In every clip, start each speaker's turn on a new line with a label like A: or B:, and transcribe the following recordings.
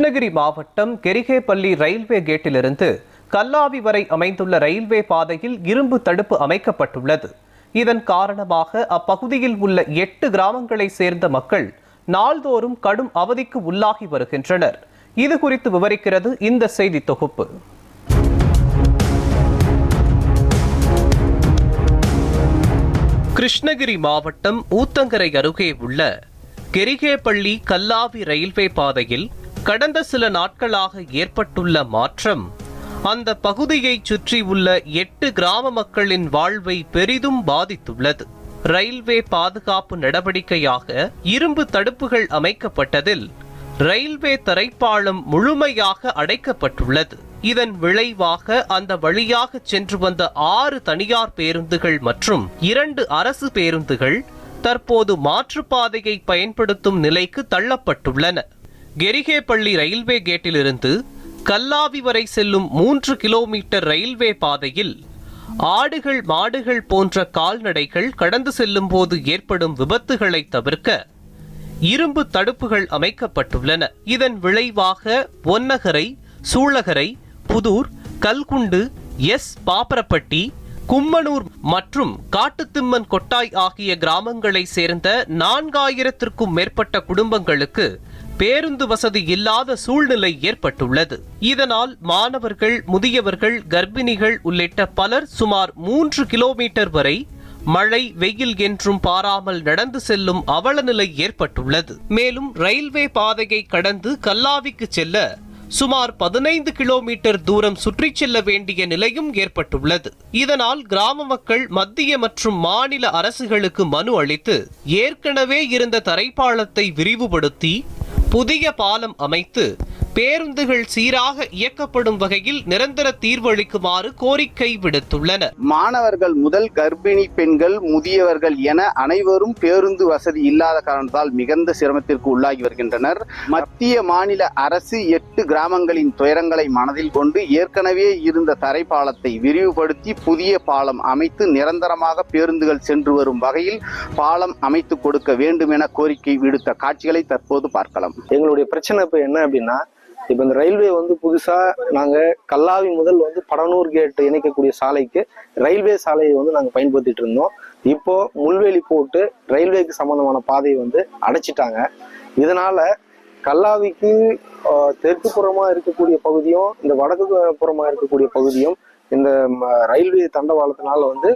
A: கிருஷ்ணகிரி மாவட்டம் கெரிகேப்பள்ளி ரயில்வே கேட்டிலிருந்து கல்லாவி வரை அமைந்துள்ள ரயில்வே பாதையில் இரும்பு தடுப்பு அமைக்கப்பட்டுள்ளது. இதன் காரணமாக அப்பகுதியில் உள்ள எட்டு கிராமங்களை சேர்ந்த மக்கள் நாள்தோறும் கடும் அவதிக்கு உள்ளாகி வருகின்றனர். இது குறித்து விவரிக்கிறது இந்த செய்தி தொகுப்பு. கிருஷ்ணகிரி மாவட்டம் ஊத்தங்கரை அருகே உள்ள கெரிகேப்பள்ளி கல்லாவி ரயில்வே பாதையில் கடந்த சில நாட்களாக ஏற்பட்டுள்ள மாற்றம் அந்த பகுதியைச் சுற்றியுள்ள எட்டு கிராம மக்களின் வாழ்வை பெரிதும் பாதித்துள்ளது. ரயில்வே பாதுகாப்பு நடவடிக்கையாக இரும்பு தடுப்புகள் அமைக்கப்பட்டதில் ரயில்வே தரைப்பாலம் முழுமையாக அடைக்கப்பட்டுள்ளது. இதன் விளைவாக அந்த வழியாக சென்று வந்த ஆறு தனியார் பேருந்துகள் மற்றும் இரண்டு அரசு பேருந்துகள் தற்போது மாற்றுப்பாதையை பயன்படுத்தும் நிலைக்கு தள்ளப்பட்டுள்ளன. கெரிகேப்பள்ளி ரயில்வே கேட்டிலிருந்து கல்லாவி வரை செல்லும் மூன்று கிலோமீட்டர் ரயில்வே பாதையில் ஆடுகள் மாடுகள் போன்ற கால்நடைகள் கடந்து செல்லும் போது ஏற்படும் விபத்துகளை தவிர்க்க இரும்பு தடுப்புகள் அமைக்கப்பட்டுள்ளன. இதன் விளைவாக ஒன்னகரை சூளகரை புதூர் கல்குண்டு எஸ் பாப்பரப்பட்டி கும்மனூர் மற்றும் காட்டுத்திம்மன் கொட்டாய் ஆகிய கிராமங்களை சேர்ந்த நான்காயிரத்திற்கும் மேற்பட்ட குடும்பங்களுக்கு பேருந்து வசதி இல்லாத சூழ்நிலை ஏற்பட்டுள்ளது. இதனால் மாணவர்கள் முதியவர்கள் கர்ப்பிணிகள் உள்ளிட்ட பலர் சுமார் மூன்று கிலோமீட்டர் வரை மழை வெயில் என்றும் பாராமல் நடந்து செல்லும் அவலநிலை ஏற்பட்டுள்ளது. மேலும் ரயில்வே பாதையை கடந்து கல்லாவிக்கு செல்ல சுமார் பதினைந்து கிலோமீட்டர் தூரம் சுற்றிச் செல்ல வேண்டிய நிலையும் ஏற்பட்டுள்ளது. இதனால் கிராம மக்கள் மத்திய மற்றும் மாநில அரசுகளுக்கு மனு அளித்து ஏற்கனவே இருந்த தரைப்பாலத்தை விரிவுபடுத்தி புதிய பாலம் அமைத்து பேருந்துகள் சீராக இயக்கப்படும் வகையில் நிரந்தர தீர்வளிக்குமாறு கோரிக்கை விடுத்துள்ளனர்.
B: மாணவர்கள் முதல் கர்ப்பிணி பெண்கள் முதியவர்கள் என அனைவரும் பேருந்து வசதி இல்லாத காரணத்தால் மிகுந்த சிரமத்திற்கு உள்ளாகி வருகின்றனர். மத்திய மாநில அரசு எட்டு கிராமங்களின் துயரங்களை மனதில் கொண்டு ஏற்கனவே இருந்த தரைப்பாலத்தை விரிவுபடுத்தி புதிய பாலம் அமைத்து நிரந்தரமாக பேருந்துகள் சென்று வரும் வகையில் பாலம் அமைத்து கொடுக்க வேண்டும் என கோரிக்கை விடுத்த காட்சிகளை தற்போது பார்க்கலாம்.
C: எங்களுடைய பிரச்சனை இப்போ என்ன அப்படின்னா இப்போ இந்த ரயில்வே வந்து புதுசா நாங்க கல்லாவி முதல் வந்து படனூர் கேட் இணைக்கக்கூடிய சாலைக்கு ரயில்வே சாலையை வந்து நாங்க பயன்படுத்திட்டு இருந்தோம். இப்போ முள்வேலி போட்டு ரயில்வேக்கு சம்பந்தமான பாதையை வந்து அடைச்சிட்டாங்க. இதனால கல்லாவிக்கு தெற்கு புறமா இருக்கக்கூடிய பகுதியும் இந்த வடக்கு புறமா இருக்கக்கூடிய பகுதியும் இந்த ம, ரயில்வே தண்டவாளத்தினால வந்து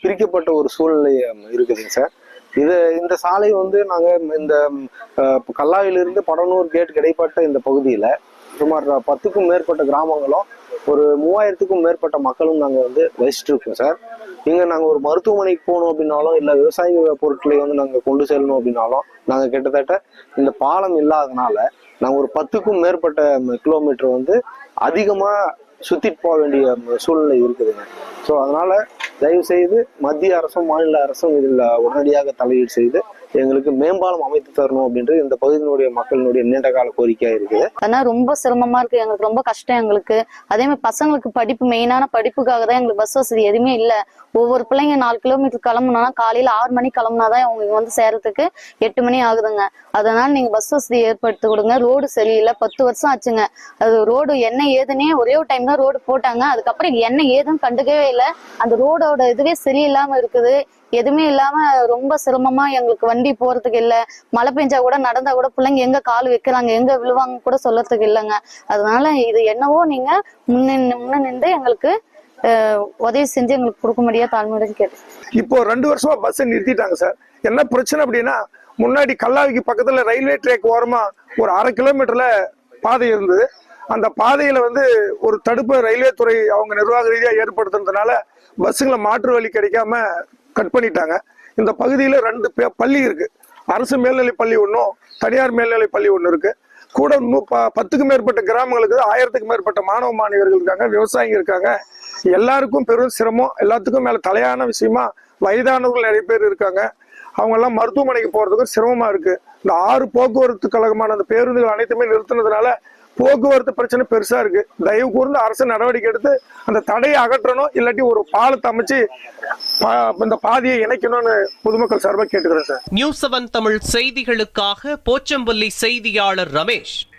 C: பிரிக்கப்பட்ட ஒரு சூழ்நிலை இருக்குதுங்க சார். இது இந்த சாலை வந்து நாங்க இந்த கல்லாயிலிருந்து படனூர் கேட் கிடைப்பட்ட இந்த பகுதியில சுமார் பத்துக்கும் மேற்பட்ட கிராமங்களும் ஒரு மூவாயிரத்துக்கும் மேற்பட்ட மக்களும் நாங்க வந்து வசிச்சுட்டு இருக்கோம் சார். இங்க நாங்க ஒரு மருத்துவமனைக்கு போகணும் அப்படின்னாலும் இல்ல விவசாய பொருட்களை வந்து நாங்க கொண்டு செல்லணும் அப்படின்னாலும் நாங்க கிட்டத்தட்ட இந்த பாலம் இல்லாதனால நாங்க ஒரு பத்துக்கும் மேற்பட்ட கிலோமீட்டர் வந்து அதிகமா சுத்திட்டு போக வேண்டிய சூழ்நிலை இருக்குதுங்க. ஸோ அதனால தயவு செய்து மத்திய அரசும் மாநில அரசும் இதில் உடனடியாக தலையீடு செய்து எங்களுக்கு மேம்பாலம் அமைத்து தரணும் அப்படின்றது இந்த பகுதியினுடைய மக்களினுடைய நீண்ட கால கோரிக்கையா இருக்குது.
D: ஆனா ரொம்ப சிரமமா இருக்கு. எங்களுக்கு ரொம்ப கஷ்டம் எங்களுக்கு. அதே மாதிரி பசங்களுக்கு படிப்பு மெயினான படிப்புக்காக தான் எங்களுக்கு பஸ் வசதி எதுவுமே இல்ல. ஒவ்வொரு பிள்ளைங்க நாலு கிலோமீட்டர் கிளம்புனா காலையில ஆறு மணி கிளம்புனாதான் அவங்க இங்க வந்து சேர்றதுக்கு எட்டு மணி ஆகுதுங்க. அதனால நீங்க பஸ் வசதி ஏற்படுத்தி கொடுங்க. ரோடு சரியில்லை. பத்து வருஷம் ஆச்சுங்க. அது ரோடு என்ன ஏதுன்னே ஒரே ஒரு டைம் தான் ரோடு போட்டாங்க. அதுக்கப்புறம் என்ன ஏதுன்னு கண்டுக்கவே இல்லை. அந்த ரோடோட இதுவே சரியில்லாம இருக்குது. எதுவுமே இல்லாம ரொம்ப சிரமமா எங்களுக்கு வண்டி போறதுக்கு இல்ல. மழை பெஞ்சா கூட நடந்தா கூட பிள்ளைங்க எங்க கால் வைக்கிறாங்க எங்க விழுவாங்க கூட சொல்றதுக்கு இல்லைங்க. அதனால இது என்னவோ நீங்க முன்ன முன்ன நின்று எங்களுக்கு உதவி செஞ்சு எங்களுக்கு கொடுக்க முடியாது தாழ்மையுடன் கேட்டு.
E: இப்போ ரெண்டு வருஷமா பஸ் நிறுத்திட்டாங்க சார் என்ன பிரச்சனை அப்படின்னா முன்னாடி கல்லாவிக்கு பக்கத்துல ரயில்வே ட்ராக் ஓரமா ஒரு அரை கிலோமீட்டர்ல பாதை இருந்தது. அந்த பாதையில வந்து ஒரு தடுப்பு ரயில்வே துறை அவங்க நிர்வாக ரீதியா ஏற்படுத்துனதுனால பஸ்ஸுங்களை மாற்று வழி கிடைக்காம கட் பண்ணிட்டாங்க. இந்த பகுதியில் ரெண்டு பே- பள்ளி இருக்கு. அரசு மேல்நிலை பள்ளி ஒன்றும் தனியார் மேல்நிலை பள்ளி ஒன்று இருக்கு. கூட ப- பத்துக்கும் மேற்பட்ட கிராமங்களுக்கு ஆயிரத்துக்கும் மேற்பட்ட மாணவ மாணவியர்கள் இருக்காங்க விவசாயிங்க இருக்காங்க. எல்லாருக்கும் பெரும் சிரமம். எல்லாத்துக்கும் மேல தலையான விஷயமா வயதானவர்கள் நிறைய பேர் இருக்காங்க. அவங்க எல்லாம் மருத்துவமனைக்கு போறதுக்கு சிரமமா இருக்கு. இந்த ஆறு போக்குவரத்து கழகமான அந்த பேருந்துகள் அனைத்துமே நிறுத்தினதுனால போக்குவரத்து பிரச்சனை பெருசா இருக்கு. தயவு கூர்ந்து அரசு நடவடிக்கை எடுத்து அந்த தடையை அகற்றணும் இல்லாட்டி ஒரு பாலத்தை அமைச்சு பா- இந்த பாதையை இணைக்கணும்னு பொதுமக்கள் சார்பாக கேட்டுக்கிறேன் சார்.
A: நியூஸ் செவன் தமிழ் செய்திகளுக்காக போச்சம்பள்ளி செய்தியாளர் ரமேஷ்.